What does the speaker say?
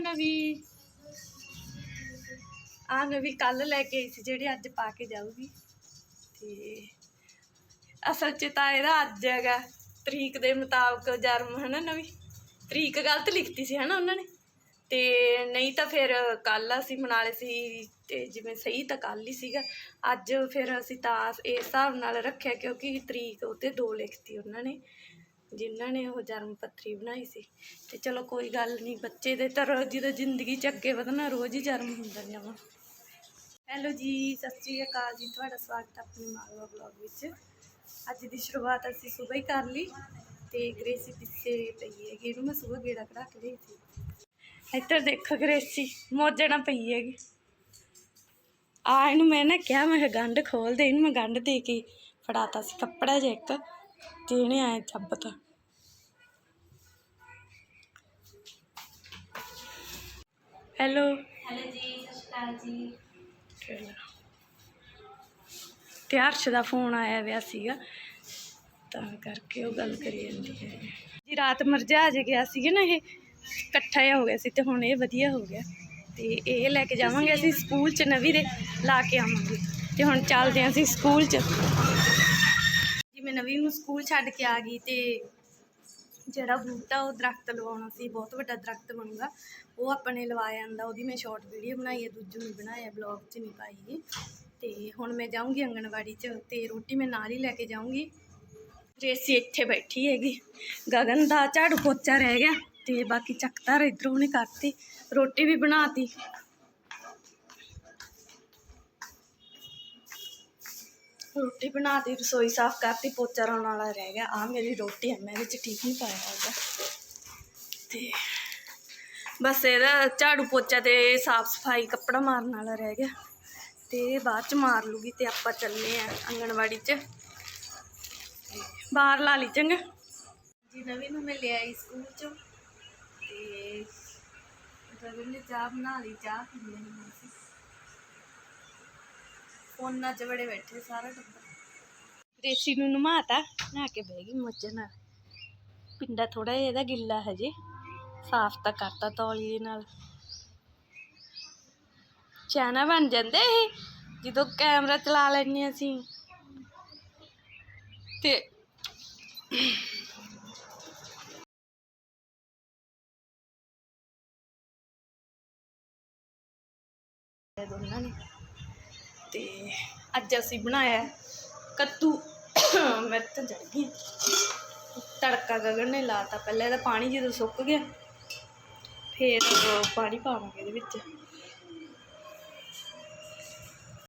ਨਵੀਂ ਆ ਨਵੀਂ ਕੱਲ ਲੈ ਕੇ ਆਈ ਸੀ ਜਿਹੜੀ ਅੱਜ ਪਾ ਕੇ ਜਾਊਗੀ। ਤੇ ਅਸਲ 'ਚ ਤਾਂ ਇਹਦਾ ਅੱਜ ਹੈਗਾ, ਤਰੀਕ ਦੇ ਮੁਤਾਬਕ ਜਨਮ ਹਨਾ ਨਵੀਂ। ਤਰੀਕ ਗਲਤ ਲਿਖਤੀ ਸੀ ਹਨਾ ਉਹਨਾਂ ਨੇ। ਤੇ ਨਹੀਂ ਤਾਂ ਫਿਰ ਕੱਲ ਅਸੀਂ ਮਨਾ ਲਏ ਸੀ ਤੇ ਜਿਵੇਂ ਸਹੀ ਤਾਂ ਕੱਲ ਹੀ ਸੀਗਾ। ਅੱਜ ਫਿਰ ਅਸੀਂ ਤਾਂ ਇਸ ਹਿਸਾਬ ਨਾਲ ਰੱਖਿਆ ਕਿਉਂਕਿ ਤਰੀਕ ਉੱਤੇ ਦੋ ਲਿਖਤੀ ਉਹਨਾਂ ਨੇ। ਜਿਨ੍ਹਾਂ ਨੇ ਉਹ ਜਨਮ ਪੱਤਰੀ ਬਣਾਈ ਸੀ। ਤੇ ਚਲੋ ਕੋਈ ਗੱਲ ਨਹੀਂ, ਬੱਚੇ ਦੇ ਤਾਂ ਰੋਜ਼ ਜਦੋਂ ਜ਼ਿੰਦਗੀ ਚ ਅੱਗੇ ਵਧਣਾ, ਰੋਜ਼ ਹੀ ਜਨਮ ਹੁੰਦਾ ਜਾਵਾ ਹੈਲੋ ਜੀ, ਸਤਿ ਸ਼੍ਰੀ ਅਕਾਲ ਜੀ, ਤੁਹਾਡਾ ਸਵਾਗਤ ਹੈ ਆਪਣੇ ਮਾਲਵਾ ਬਲੌਗ ਵਿੱਚ। ਅੱਜ ਦੀ ਸ਼ੁਰੂਆਤ ਅਸੀਂ ਸਵੇਰ ਹੀ ਕਰ ਲਈ ਤੇ ਗ੍ਰੇਸੀ ਪਿੱਛੇ ਪਈ ਹੈਗੀ, ਇਹਨੂੰ ਮੈਂ ਸਵੇਰ ਗੇੜਾ ਕਢਾ ਕੇ ਲਈ ਸੀ। ਇੱਧਰ ਦੇਖੋ ਗ੍ਰੇਸੀ ਮੋਜਣਾ ਪਈ ਹੈਗੀ। ਆ, ਇਹਨੂੰ ਮੈਂ ਨਾ ਕਿਹਾ, ਮੈਂ ਕਿਹਾ ਗੰਢ ਖੋਲ ਦੇ, ਇਹਨੂੰ ਮੈਂ ਗੰਢ ਦੇ ਕੇ ਫੜਾਤਾ ਸੀ ਕੱਪੜਾ ਜਿਹਾ ਇੱਕ, ਤੇ ਇਹਨੇ ਆਇਆ ਚੱਬਤਾ ਹੈਲੋ। ਹੈਲੋ ਜੀ ਸਤਿ ਸ਼੍ਰੀ ਅਕਾਲ ਜੀ। ਤੇ ਹਰਸ਼ ਦਾ ਫੋਨ ਆਇਆ ਵਿਆ ਸੀਗਾ ਤਾਂ ਕਰਕੇ ਉਹ ਗੱਲ ਕਰੀ ਜਾਂਦੀ ਹੈ। ਜੀ ਰਾਤ ਮਰਜਾ ਜੇ ਗਿਆ ਸੀਗਾ ਨਾ ਇਹ ਇਕੱਠਾ ਜਿਹਾ ਹੋ ਗਿਆ ਸੀ ਤੇ ਹੁਣ ਇਹ ਵਧੀਆ ਹੋ ਗਿਆ। ਤੇ ਇਹ ਲੈ ਕੇ ਜਾਵਾਂਗੇ ਅਸੀਂ ਸਕੂਲ ਚ ਨਵੀਂ ਦੇ ਲਾ ਕੇ ਆਵਾਂਗੇ। ਤੇ ਹੁਣ ਚੱਲਦੇ ਹਾਂ ਅਸੀਂ ਸਕੂਲ ਚ। ਜੀ ਮੈਂ ਨਵੀਂ ਨੂੰ ਸਕੂਲ ਛੱਡ ਕੇ ਆ ਗਈ ਤੇ ਜਿਹੜਾ ਬੂਟਾ ਉਹ ਦਰਖਤ ਲਵਾਉਣਾ ਸੀ, ਬਹੁਤ ਵੱਡਾ ਦਰਖਤ ਬਣੂਗਾ, ਉਹ ਆਪਣੇ ਲਵਾਇਆ ਜਾਂਦਾ, ਉਹਦੀ ਮੈਂ ਸ਼ਾਰਟ ਵੀਡੀਓ ਬਣਾਈ ਹੈ, ਦੂਜੂ ਨਹੀਂ ਬਣਾਇਆ ਬਲੌਗ 'ਚ ਨਹੀਂ ਪਾਈ ਗੀ ਤੇ ਹੁਣ ਮੈਂ ਜਾਊਂਗੀ ਆਂਗਣਵਾੜੀ 'ਚ ਤੇ ਰੋਟੀ ਮੈਂ ਨਾਲ ਹੀ ਲੈ ਕੇ ਜਾਊਂਗੀ। ਰੇਸੀ ਇੱਥੇ ਬੈਠੀ ਹੈਗੀ, ਗਗਨ ਦਾ ਝਾੜੂ ਪੋਚਾ ਰਹਿ ਗਿਆ ਤੇ ਬਾਕੀ ਚੱਕਤਾਰ ਇਧਰੋਂ ਨੇ ਕਰਤੀ, ਰੋਟੀ ਵੀ ਬਣਾਤੀ। ਰੋਟੀ ਬਣਾਤੀ ਰਸੋਈ ਸਾਫ਼ ਕਰਤੀ, ਪੋਚਾ ਲਾਉਣ ਵਾਲਾ ਰਹਿ ਗਿਆ। ਆ ਮੇਰੀ ਰੋਟੀ ਹੈ, ਮੈਂ ਇਹਦੇ ਠੀਕ ਨਹੀਂ ਪਾਇਆ ਹੈਗਾ। ਤੇ ਬਸ ਇਹਦਾ ਝਾੜੂ ਪੋਚਾ ਤੇ ਸਾਫ਼ ਸਫ਼ਾਈ, ਕੱਪੜਾ ਮਾਰਨ ਵਾਲਾ ਰਹਿ ਗਿਆ। ਤੇ ਬਾਅਦ ਚ ਮਾਰ ਲੂਗੀ ਤੇ ਆਪਾਂ ਚੱਲੇ ਆ ਆਂਗਣਵਾੜੀ ਚ। ਬਾਹਰ ਲਾ ਲਈ, ਚੰਗਾ। ਜੀ ਨਵੀਂ ਨੂੰ ਮੈਂ ਲਿਆ ਸਕੂਲ ਚੋਂ। ਤੇ ਰਵੀ ਨੇ ਚਾਹ ਬਣਾ ਲਈ, ਚਾਹ ਪੀ ਲਈ ਅਸੀਂ 'ਚ ਬੜੇ ਬੈਠੇ ਸਾਰਾ ਟੱਬਰ। ਰੇਸੀ ਨੂੰ ਨਮਾਤਾ, ਨਹਾ ਕੇ ਬਹਿ ਗਈ ਮੋਜੇ ਨਾਲ। ਪਿੰਡਾ ਥੋੜਾ ਜਿਹਾ ਇਹਦਾ ਗਿੱਲਾ ਹਜੇ, ਸਾਫ਼ ਤਾਂ ਕਰਤਾ ਤੌਲੀਏ ਨਾਲ। ਚਾਨਾ ਬਣ ਜਾਂਦੇ ਇਹ, ਜਦੋਂ ਕੈਮਰਾ ਚਲਾ ਲੈਂਦੇ ਅਸੀਂ। ਤੇ ਦੋਨਾਂ ਨੇ ਤੇ ਅੱਜ ਅਸੀਂ ਬਣਾਇਆ ਕੱਦੂ। ਮਿਰਚ ਚੜ ਗਈ। ਤੜਕਾ ਗਗਨ ਨੇ ਲਾਤਾ ਪਹਿਲਾਂ ਇਹਦਾ ਪਾਣੀ ਜਦੋਂ ਸੁੱਕ ਗਿਆ, ਫਿਰ ਪਾਣੀ ਪਾਵਾਂਗੇ ਇਹਦੇ ਵਿੱਚ।